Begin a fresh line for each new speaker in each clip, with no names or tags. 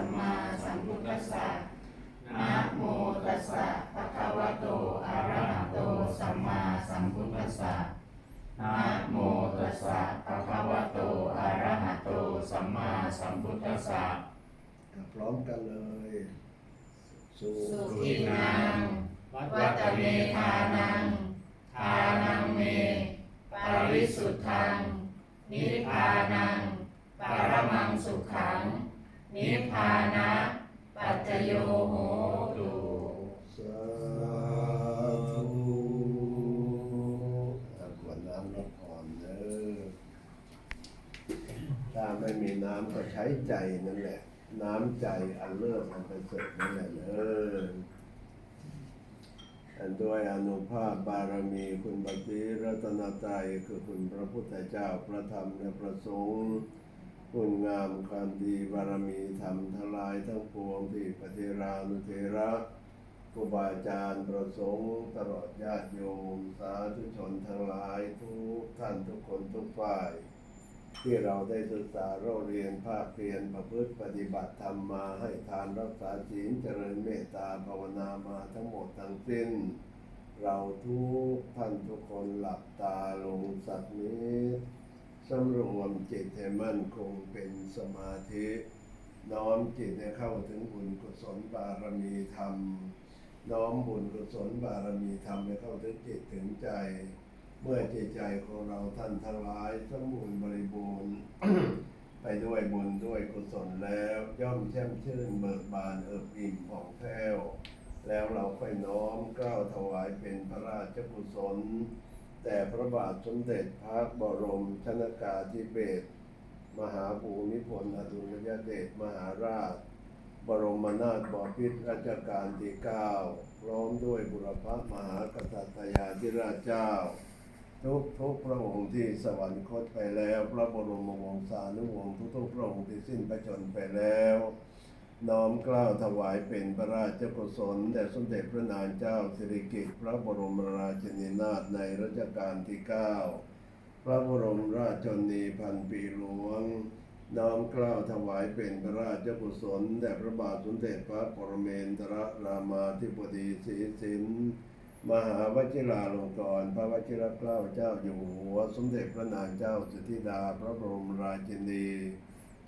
สัมมาสัมพุทธัสสะนะโมตัสสะภะคะวะโตอะระหะโตสัมมาสัมพุทธัสสะนะโมตัสสะภะคะวะโตอะระหะโตสัมมาสัมพุทธัสสะ
พร้อมกันเลยสุ
สุขินังวัตเมธานังทานังเม ปาริสุทธัง นิพพานัง ปรมังสุขัง นิพพานะปัจจโยโหตุ
สาธุอะกรวดน้ำรับพรเนอถ้าไม่มีน้ำก็ใช้ใจนั่นแหละ น้ำใจอันเลิศอันประเสริฐนั่นแหละเนอด้วยอนุภาพบารมีคุณบัพพิรัตนตรัยคือคุณพระพุทธเจ้าพระธรรมและพระสงฆ์ คุณงามความดีบารมีธรรมทลายทั้งปวงที่ปฏิรานุเทระครูบาอาจารย์ประสงค์ตลอดญาติโยม สาธุชนทั้งหลายทุกท่านทุกคนทุกฝ่าย ที่เราได้ศึกษาเราเรียนภาคเรียนประพฤติปฏิบัติธรรมมาให้ทานรักษาศีลเจริญเมตตาภาวนามาทั้งหมดทั้งสิ้น เราทุกท่านทุกคนหลับตาลงสักนิด สำรวมจิตให้มั่นคงเป็นสมาธิ น้อมจิตให้เข้าถึงบุญกุศลบารมีธรรม น้อมบุญกุศลบารมีธรรมให้เข้าถึงจิตถึงใจ เมื่อจิตใจของเราท่านทั้งหลายสมบูรณ์บริบูรณ์ไปด้วยบุญด้วยกุศลแล้ว ย่อมแช่มชื่นเบิกบานเอิบอิ่มผ่องแผ้วแล้วเราค่อยน้อมกล้าวถวายเป็นพระราชกุศล แต่พระบาทสมเด็จพระบรมชนากาธิเบศรมหาภูมิพลอดุลยเดชมหาราช บรมนาถบพิตรรัชกาลที่เก้าพร้อมด้วยบุรพมหากษัตยาธิราชเจ้า ทุกทุกพระองค์ที่สวรรคตไปแล้ว พระบรมวงศานุวงศ์ทุกทุกพระองค์ที่สิ้นพระชนไปแล้ว น้อมเกล้าวถวายเป็นพระราชกุศลแด่สมเด็จพระนางเจ้าสิริกิติ์พระบรมราชินีนาถในรัชกาลที่เก้าพระบรมราชชนนีพันปีหลวง น้อมเกล้าวถวายเป็นพระราชกุศลแด่พระบาทสมเด็จพระปรเมนทรรามาธิบดีศรีสินมหาวชิราลงกรณ์พระวชิรเกล้าเจ้าอยู่หัวสมเด็จพระนางเจ้าสุธิดาพระบรมราชินี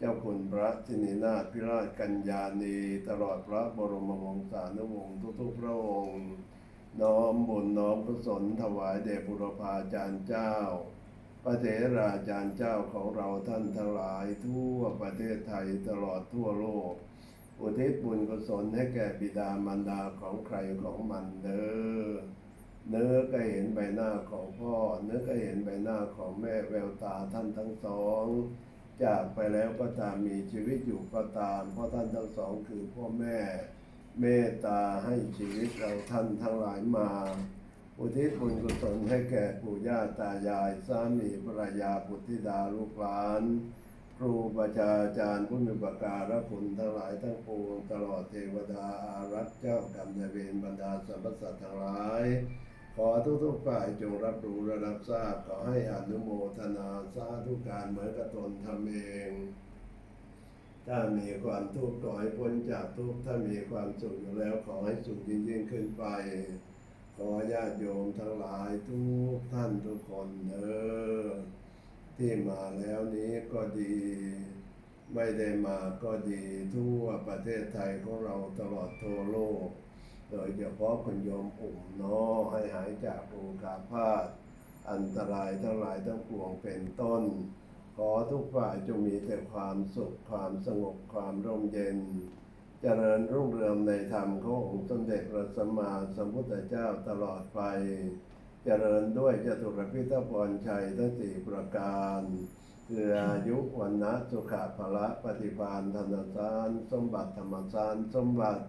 เจ้าคุณพระสินินาถพิราชกัญญาณีตลอดพระบรมวงศานุวงศ์ทุกๆพระองค์ น้อมบุญน้อมกุศลถวายแด่บุรพาจารย์เจ้า พระเถราจารย์เจ้าของเราท่านทั้งหลายทั่วประเทศไทยตลอดทั่วโลก อุทิศบุญกุศลให้แก่บิดามารดาของใครของมันเด้อเนื้อก็เห็นใบหน้าของพ่อ เนื้อก็เห็นใบหน้าของแม่แววตาท่านทั้งสอง จากไปแล้วก็ตามมีชีวิตอยู่ก็ตาม เพราะท่านทั้งสองคือพ่อแม่เมตตาให้ชีวิตเราท่านทั้งหลายมา อุทิศบุญกุศลให้แก่ปู่ย่าตายายสามีภรรยาบุตรธิดาลูกหลาน ครูบาอาจารย์ผู้มีประการะคุณทั้งหลายทั้งปวงตลอดเทวดาอารักษ์เจ้ากรรมนายเวรบรรดาสรรพสัตว์ทั้งหลาย อทุกๆฝ่ายจงรับรู้และรับทราบขอให้อนุโมทนาสาธุการเหมือนกับตนทำเอง ถ้ามีความทุกข์ขอให้พ้นจากทุกข์ถ้ามีความสุขอยู่แล้วขอให้สุขยิ่งยิ่งขึ้นไป ขอญาติโยมทั้งหลายทุกท่านทุกคนเนอที่มาแล้วนี้ก็ดี ไม่ได้มาก็ดีทั่วประเทศไทยของเราตลอดทั่วโลก โดยเฉพาะคุณโยมอุ่มน้อให้หายจากโอกาพาธอันตรายทั้งหลายทั้งปวงเป็นต้น ขอทุกฝ่ายจงมีแต่ความสุขความสงบความร่มเย็น เจริญรุ่งเรืองในธรรมขององค์สมเด็จพระสัมมาสัมพุทธเจ้าตลอดไป เจริญด้วยจตุรพิทพรชัยทั้งสี่ประการคืออายุวันนะสุขะภละปฏิภาณธนสาร สมบัติธรรมสารสมบัติ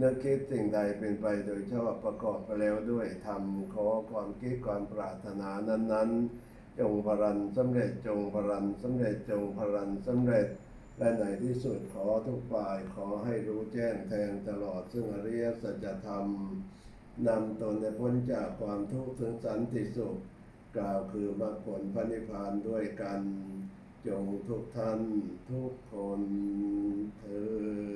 นึกคิดสิ่งใดเป็นไปโดยชอบประกอบไปแล้วด้วยธรรมขอความคิดความปรารถนานั้น ๆ จงพรันสำเร็จจงพรันสำเร็จจงพรันสำเร็จ และในที่สุดขอทุกฝ่ายขอให้รู้แจ้งแทงตลอดซึ่งอริยสัจธรรมนำตนให้พ้นจากความทุกข์ถึงสันติสุข กล่าวคือมรรคผลพระนิพพานด้วยกัน จงทุกท่านทุกคนเธอ